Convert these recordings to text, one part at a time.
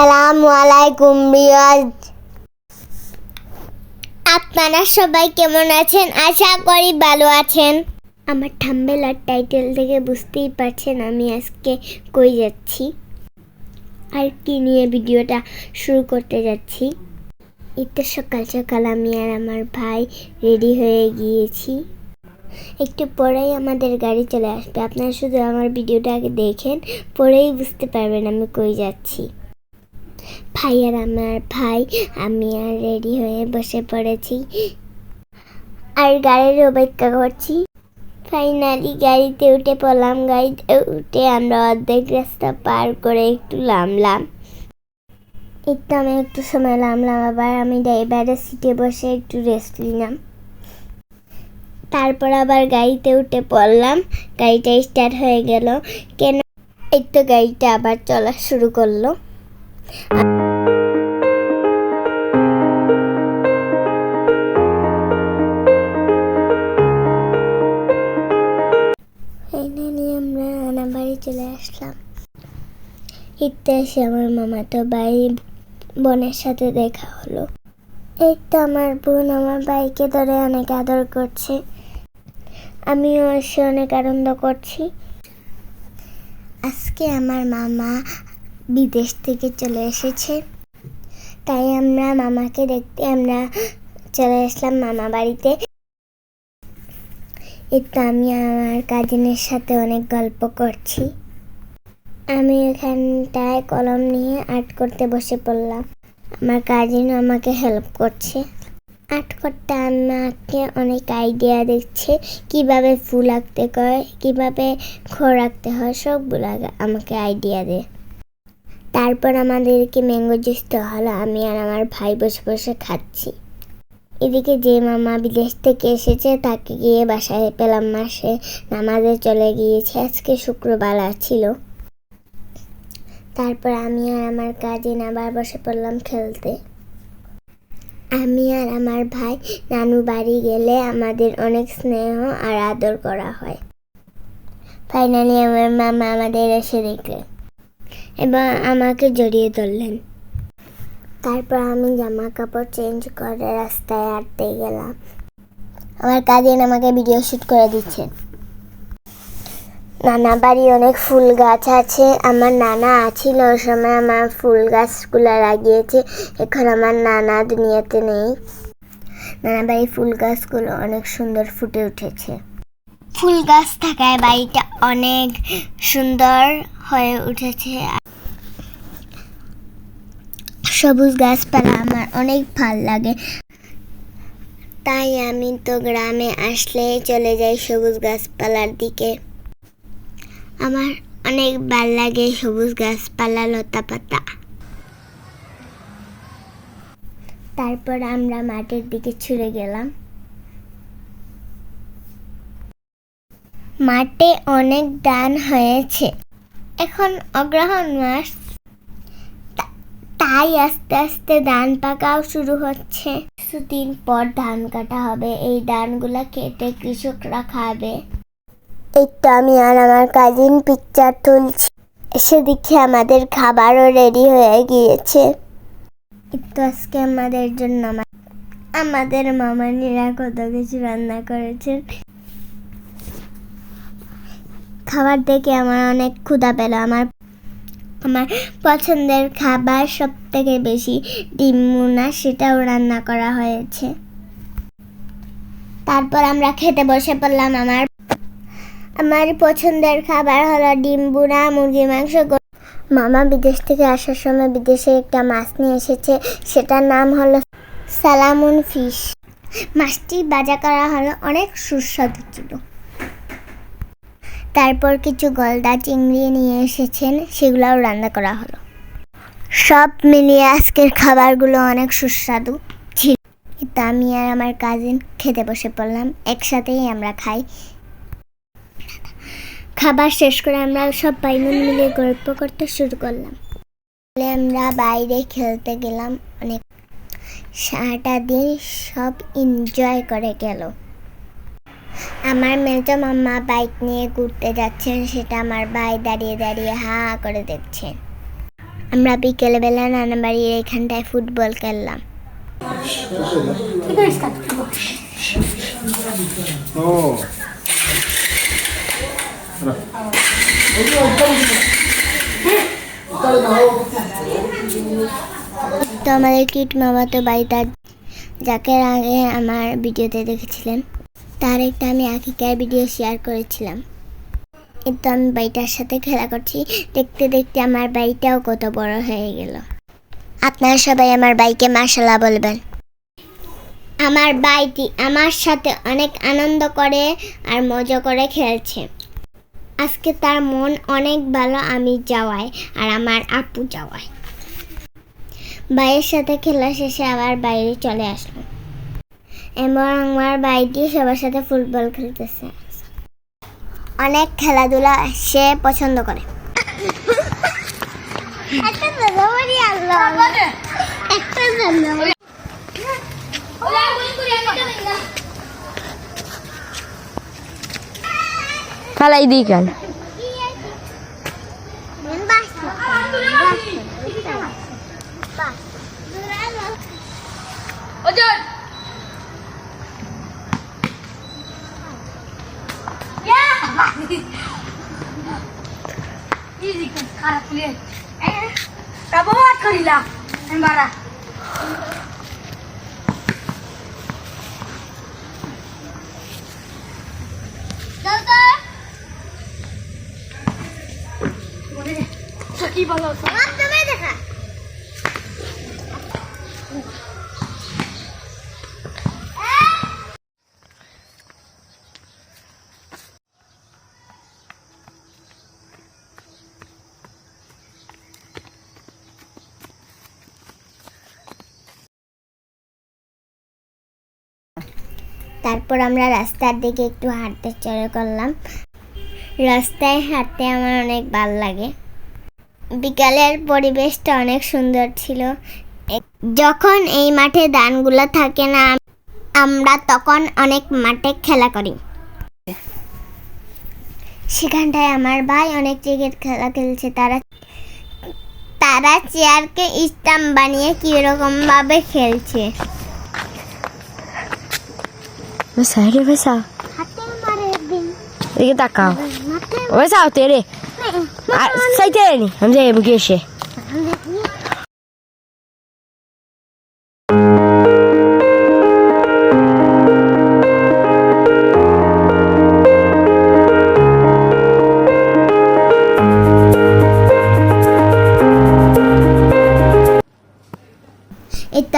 আসসালামু আলাইকুম রিয়াজ আপনারা সবাই কেমন আছেন? আশা করি ভালো আছেন। আমার থাম্বেল আর টাইটেল থেকে বুঝতেই পারছেন আমি আজকে কই যাচ্ছি। আর কি নিয়ে ভিডিওটা শুরু করতে যাচ্ছি। ঈদের সকাল সকাল আমি আর আমার ভাই রেডি হয়ে গিয়েছি। একটু পরেই আমাদের গাড়ি চলে আসবে। আপনারা শুধু আমার ভিডিওটা আগে দেখেন পরেই বুঝতে পারবেন আমি কই যাচ্ছি। ভাই আর আমার ভাই, আমি আর রেডি হয়ে বসে পড়েছি। আর গাড়ির অপেক্ষা করছি। ফাইনালি গাড়িতে উঠে পড়লাম। গাড়িতে উঠে আমরা অর্ধেক রাস্তা পার করে একটু নামলাম। একটু আমি একটু সময় নামলাম, আবার আমি ড্রাইভারের সিটে বসে একটু রেস্ট নিলাম। তারপর আবার গাড়িতে উঠে পড়লাম। গাড়িটা স্টার্ট হয়ে গেল। কেন? এই তো গাড়িটা আবার চলা শুরু করল। আমরা এসে আমার মামাতো ভাই বোনের সাথে দেখা হলো। এই তো আমার বোন আমার ভাইকে ধরে অনেক আদর করছে। আমিও এসে অনেক আনন্দ করছি। আজকে আমার মামা বিদেশ থেকে চলে এসেছে। তাই আমরা মামাকে দেখতে, আমরা চলে আসলাম মামা বাড়িতে। একটু আমি আমার কাজিনের সাথে অনেক গল্প করছি। আমি এখানটায় কলম নিয়ে আর্ট করতে বসে পড়লাম। আমার কাজিন আমাকে হেল্প করছে। আর্ট করতে আমাকে অনেক আইডিয়া দিচ্ছে, কীভাবে ফুল আঁকতে হয়, কীভাবে খড় রাখতে হয়, সবগুলো আমাকে আইডিয়া দেয়। তারপর আমাদেরকে ম্যাঙ্গো জুস দেওয়া হলো, আমি আর আমার ভাই বসে বসে খাচ্ছি। এদিকে যে মামা বিদেশ থেকে এসেছে, তাকে গিয়ে বাসায় পেলাম মাসে নামাজে চলে গিয়েছে, আজকে শুক্রবার ছিল। তারপর আমি আর আমার কাজিন আবার বসে পড়লাম খেলতে। আমি আর আমার ভাই নানু বাড়ি গেলে আমাদের অনেক স্নেহ আর আদর করা হয়। ফাইনালি আমার মামা আমাদের এসে দেখলেন এবং আমাকে জড়িয়ে ধরলেন। তারপর আমি জামা কাপড় চেঞ্জ করে রাস্তায় হাঁটতে গেলাম। আমার কাজিন আমাকে ভিডিও শুট করে দিচ্ছে নানা বাড়ি অনেক ফুল গাছ আছে। আমার নানা আছিল, ওই সময় আমার ফুল গাছগুলো লাগিয়েছে। এখন আমার নানা দুনিয়াতে নেই। নানা বাড়ি ফুল গাছগুলো অনেক সুন্দর ফুটে উঠেছে। ফুল গাছ থাকায় বাড়িটা অনেক সুন্দর হয়ে উঠেছে। সবুজ গাছপালা আমার অনেক ভালো লাগে। তাই আমি তো গ্রামে আসলে চলে যাই সবুজ গাছপালার দিকে। আমার অনেক ভালো লাগে সবুজ গাছপালা, লতা পাতা। তারপর আমরা মাঠের দিকে ছুটে গেলাম। মাঠে অনেক ধান হয়েছে। এখন অগ্রহণ মাস। তাই আস্তে আস্তে ধান পাকাও শুরু হচ্ছে। কিছুদিন পর ধান কাটা হবে। এই ধানগুলা কেটে কৃষকরা খাবে। এই তো আমি আর আমার কাজিন পিকচার তুলছি। এসে দেখি আমাদের খাবারও রেডি হয়ে গিয়েছে। একটু আজকে আমাদের জন্য আমা- আমাদের মামানিরা কত কিছু রান্না করেছেন। খাবার দেখে আমার অনেক ক্ষুধা পেল। আমার আমার পছন্দের খাবার সব থেকে বেশি ডিম মুনা, সেটাও রান্না করা হয়েছে। তারপর আমরা খেতে বসে পড়লাম। আমার আমার পছন্দের খাবার হলো ডিম বুনা মুরগির মাংস। মামা বিদেশ থেকে আসার সময় বিদেশে একটা মাছ নিয়ে এসেছে। সেটার নাম হলো সালামুন ফিশ। মাছটি বাজা করা হলো অনেক সুস্বাদু ছিল। তারপর কিছু গলদা চিংড়ি নিয়ে এসেছেন, সেগুলোও রান্না করা হলো। সব মিলিয়ে আজকের খাবারগুলো অনেক সুস্বাদু ছিল। তা আমি আর আমার কাজিন খেতে বসে পড়লাম, একসাথেই আমরা খাই। খাবার শেষ করে আমরা সব বাইনুন মিলে গল্প করতে শুরু করলাম। তাহলে আমরা বাইরে খেলতে গেলাম অনেক। সারাটা দিন সব এনজয় করে গেল। আমার মেজো মাম্মা বাইক নিয়ে ঘুরতে যাচ্ছেন সেটা আমার ভাই দাঁড়িয়ে দাঁড়িয়ে হা হা করে দেখছেন। আমরা বিকেলবেলা নানা বাড়ির এখানটায় ফুটবল খেললাম। তো আমাদের কিট মামা তো বাড়িতে যাকে আগে আমার ভিডিওতে দেখেছিলেন। তার একটা আমি আকিকার ভিডিও শেয়ার করেছিলাম। কিন্তু আমি বাড়িটার সাথে খেলা করছি, দেখতে দেখতে আমার বাড়িটাও কত বড় হয়ে গেল। আপনারা সবাই আমার বাইকে মার্শাল্লাহ বলবেন। আমার বাইটি আমার সাথে অনেক আনন্দ করে আর মজা করে খেলছে। আজকে তার মন অনেক ভালো আমি যাওয়ায় আর আমার আপু যাওয়ায়। ভাইয়ের সাথে খেলা শেষে আবার বাইরে চলে আসলাম। এবং আমার বাইটি সবার সাথে ফুটবল খেলতেছে। অনেক খেলাধুলা সে পছন্দ করে। ফালাই দিই কেন? Easy kan sekarang kuliah. Eh, apa buat kau hilang? Embara. Dokter. Mana? Sakit balas. Dokter. তারপর আমরা রাস্তার দিকে একটু হাঁটতে চলে করলাম। রাস্তায় হাঁটতে আমার অনেক ভালো লাগে। বিকালের পরিবেশটা অনেক সুন্দর ছিল। যখন এই মাঠে ধানগুলো থাকে না, আমরা তখন অনেক মাঠে খেলা করি। সেখানটায় আমার ভাই অনেক ক্রিকেট খেলা খেলছে। তারা তারা চেয়ারকে স্টাম্প বানিয়ে কীরকম ভাবে খেলছে। সাইডে ভেসা হাতে মারে দিন এদিকে তাকাও মাঠে ভেসাও তেরে আর সাইতে নি আমি যাই মুখে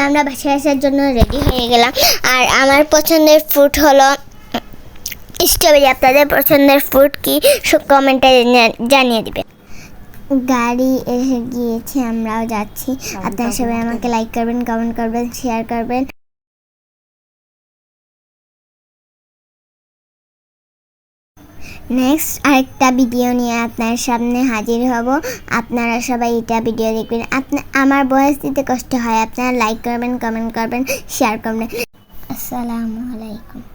আমরা বাসায় আসার জন্য রেডি হয়ে গেলাম। আর আমার পছন্দের ফুড হলো স্ট্রবেরি আপনাদের পছন্দের ফুড কি? সব কমেন্টে জানিয়ে দিবেন। গাড়ি এসে গিয়েছে আমরাও যাচ্ছি। আপনারা সবাই আমাকে লাইক করবেন কমেন্ট করবেন শেয়ার করবেন। নেক্সট আরেকটা ভিডিও নিয়ে আপনার সামনে হাজির হব। আপনারা সবাই এটা ভিডিও দেখবেন। আপনার আমার বয়স দিতে কষ্ট হয়। আপনারা লাইক করবেন কমেন্ট করবেন শেয়ার করবেন। আসসালামু আলাইকুম।